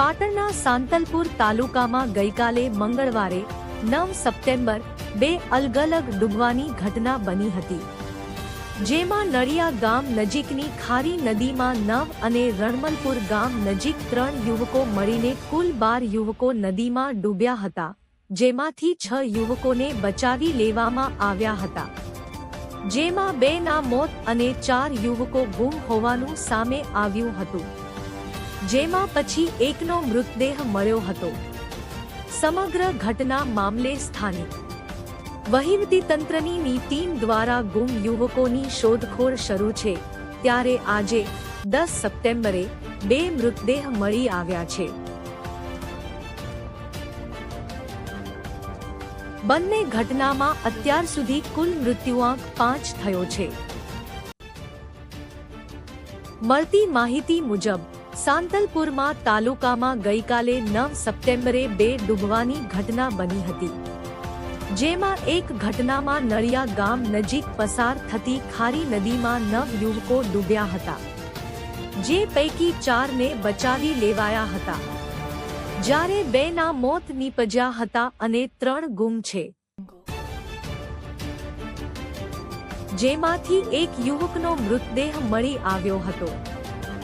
પાટણના સાંતલપુર તાલુકામાં ગઈકાલે મંગળવારે નવ સપ્ટેમ્બર બે અલગ અલગ ડૂબવાની ઘટના બની હતી, જેમાં નળિયા ગામ નજીકની ખારી નદીમાં નવ અને રણમલપુર ગામ નજીક ત્રણ યુવકો મળીને કુલ બાર યુવકો નદીમાં ડૂબ્યા હતા, જેમાંથી છ યુવકોને બચાવી લેવામાં આવ્યા હતા. જેમાં બે ના મોત અને ચાર યુવકો ગુમ હોવાનું સામે આવ્યું હતું. જેમાં પછી એકનો મૃતદેહ મળ્યો હતો. સમગ્ર ઘટના મામલે સ્થાનિક. વહીવટી તંત્રની ટીમ દ્વારા ગુમ યુવકોની શોધખોળ શરૂ છે. ત્યારે આજે દસ સપ્ટેમ્બરે બે મૃતદેહ મળી આવ્યા છે. બંને ઘટનામાં અત્યાર સુધી કુલ મૃત્યુઆંક પાંચ થયો છે. મળતી માહિતી મુજબ, સાંતલપુરમાં તાલુકામાં ગઈકાલે નવ સપ્ટેમ્બરે બે ડૂબવાની ઘટના બની હતી. જેમાં એક ઘટનામાં નળિયા ગામ નજીક પસાર થતી ખારી નદીમાં નવ યુવકો ડૂબ્યા હતા, જે પૈકી ચારને બચાવી લેવાયા હતા. જ્યારે બેના મોત નીપજ્યા હતા અને ત્રણ ગુમ છે. જેમાંથી એક યુવકનો મૃતદેહ મળી આવ્યો હતો.